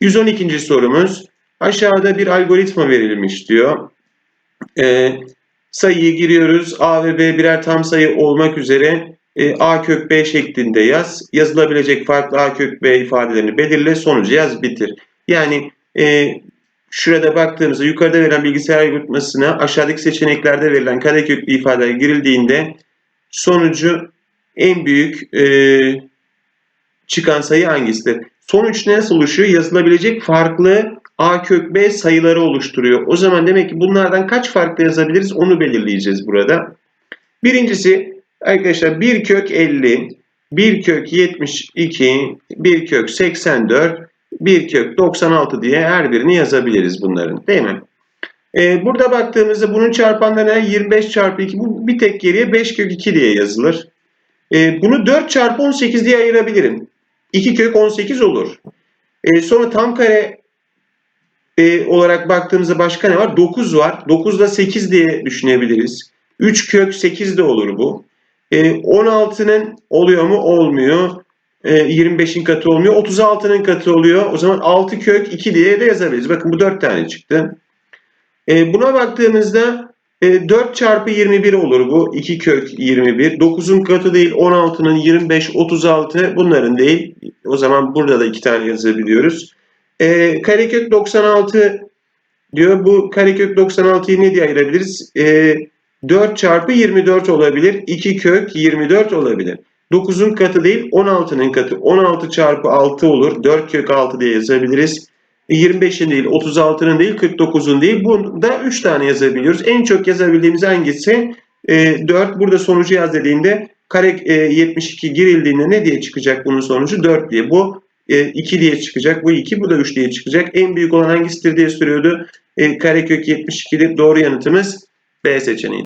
112. sorumuz. Aşağıda bir algoritma verilmiş diyor. Ee, sayıyı giriyoruz. A ve B birer tam sayı olmak üzere e, A kök B şeklinde yaz. Yazılabilecek farklı A kök B ifadelerini belirle. Sonucu yaz bitir. Yani e, şurada baktığımızda yukarıda verilen bilgisayar algoritmasına aşağıdaki seçeneklerde verilen kareköklü ifadeler girildiğinde sonucu en büyük e, çıkan sayı hangisidir? Sonuç nasıl oluşuyor? Yazılabilecek farklı a kök b sayıları oluşturuyor. O zaman demek ki bunlardan kaç farklı yazabiliriz onu belirleyeceğiz burada. Birincisi arkadaşlar 1 kök 50, 1 kök 72, 1 kök 84, 1 kök 96 diye her birini yazabiliriz bunların değil mi? Ee, burada baktığımızda bunun çarpanlarına 25 çarpı 2 bu bir tek geriye 5 kök 2 diye yazılır. Ee, bunu 4 çarpı 18 diye ayırabilirim. 2 kök 18 olur. Ee, sonra tam kare e, olarak baktığımızda başka ne var? 9 var. 9 da 8 diye düşünebiliriz. 3 kök 8 de olur bu. E, 16'nın oluyor mu? Olmuyor. E, 25'in katı olmuyor. 36'nın katı oluyor. O zaman 6 kök 2 diye de yazabiliriz. Bakın bu 4 tane çıktı. E, buna baktığımızda e, 4 çarpı 21 olur bu. 2 kök 21. 9'un katı değil 16'nın 25, 36 bunların değil. O zaman burada da 2 tane yazabiliyoruz. E, karekök 96 diyor. Bu karekök 96'yı ne diye ayırabiliriz? E, 4 çarpı 24 olabilir. 2 kök 24 olabilir. 9'un katı değil 16'nın katı. 16 çarpı 6 olur. 4 kök 6 diye yazabiliriz. 25'in değil 36'nın değil 49'un değil. Bunda 3 tane yazabiliyoruz. En çok yazabildiğimiz hangisi? E, 4 burada sonucu yaz dediğinde kare e, 72 girildiğinde ne diye çıkacak bunun sonucu? 4 diye. Bu e, 2 diye çıkacak. Bu 2 bu da 3 diye çıkacak. En büyük olan hangisidir diye soruyordu. E, karekök 72'dir. Doğru yanıtımız B seçeneği.